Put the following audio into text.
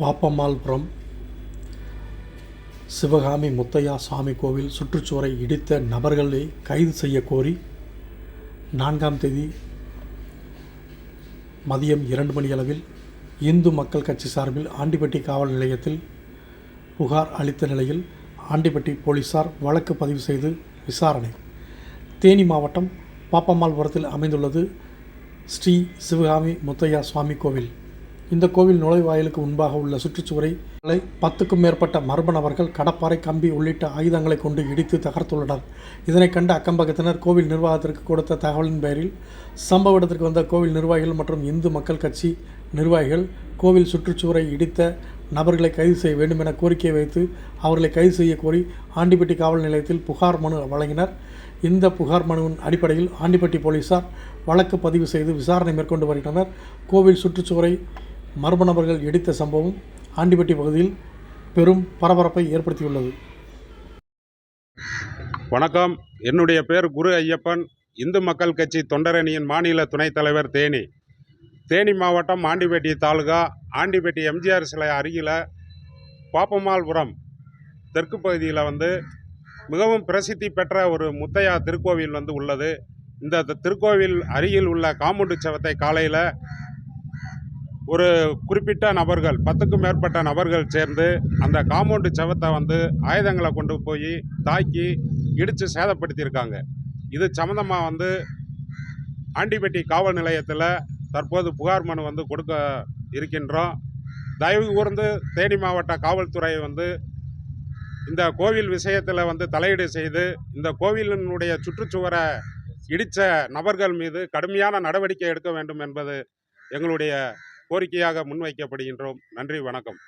பாப்பம்மாள்புரம் சிவகாமி முத்தையா சாமி கோவில் சுற்றுச்சுவரை இடித்த நபர்களை கைது செய்ய கோரி நான்காம் தேதி மதியம் இரண்டு மணி அளவில் இந்து மக்கள் கட்சி சார்பில் ஆண்டிப்பட்டி காவல் நிலையத்தில் புகார் அளித்த நிலையில் ஆண்டிப்பட்டி போலீசார் வழக்கு பதிவு செய்து விசாரணை. தேனி மாவட்டம் பாப்பம்மாள்புரத்தில் அமைந்துள்ளது ஸ்ரீ சிவகாமி முத்தையா சுவாமி கோவில். இந்த கோவில் நுழைவாயிலுக்கு முன்பாக உள்ள சுற்றுச்சுவரை பத்துக்கும் மேற்பட்ட மர்ம நபர்கள் கடப்பாறை கம்பி உள்ளிட்ட ஆயுதங்களை கொண்டு இடித்து தகர்த்துள்ளனர். இதனை கண்ட அக்கம்பக்கத்தினர் கோவில் நிர்வாகத்திற்கு கொடுத்த தகவலின் பேரில் சம்பவ இடத்திற்கு வந்த கோவில் நிர்வாகிகள் மற்றும் இந்து மக்கள் கட்சி நிர்வாகிகள் கோவில் சுற்றுச்சுவரை இடித்த நபர்களை கைது செய்ய வேண்டும் என கோரிக்கை வைத்து அவர்களை கைது செய்ய கோரி ஆண்டிப்பட்டி காவல் நிலையத்தில் புகார் மனு வழங்கினர். இந்த புகார் மனுவின் அடிப்படையில் ஆண்டிப்பட்டி போலீசார் வழக்கு பதிவு செய்து விசாரணை மேற்கொண்டு வருகின்றனர். கோவில் சுற்றுச்சுவரை மர்ம நபர்கள் இடித்த சம்பவம் ஆண்டிப்பட்டி பகுதியில் பெரும் பரபரப்பை ஏற்படுத்தியுள்ளது. வணக்கம். என்னுடைய பேர் குரு ஐயப்பன். இந்து மக்கள் கட்சி தொண்டரணியின் மாநில துணைத் தலைவர் தேனி. தேனி மாவட்டம் ஆண்டிப்பட்டி தாலுகா ஆண்டிப்பட்டி எம்ஜிஆர் சிலை அருகில் பாப்பமால்புரம் தெற்கு பகுதியில் வந்து மிகவும் பிரசித்தி பெற்ற ஒரு முத்தையா திருக்கோவில் வந்து உள்ளது. இந்த திருக்கோவில் அருகில் உள்ள காமுண்டு சவத்தை காலையில் ஒரு குறிப்பிட்ட நபர்கள் பத்துக்கும் மேற்பட்ட நபர்கள் சேர்ந்து அந்த காம்பவுண்டு செவத்தை வந்து ஆயுதங்களை கொண்டு போய் தாக்கி இடித்து சேதப்படுத்தியிருக்காங்க. இது சம்மந்தமாக வந்து ஆண்டிப்பட்டி காவல் நிலையத்தில் தற்போது புகார் மனு வந்து கொடுக்க இருக்கின்றோம். தயவு கூர்ந்து தேனி மாவட்ட காவல்துறை வந்து இந்த கோவில் விஷயத்தில் வந்து தலையீடு செய்து இந்த கோவிலினுடைய சுற்றுச்சுவரை இடித்த நபர்கள் மீது கடுமையான நடவடிக்கை எடுக்க வேண்டும் என்பது எங்களுடைய கோரிக்கையாக முன்வைக்கப்படுகின்றோம். நன்றி வணக்கம்.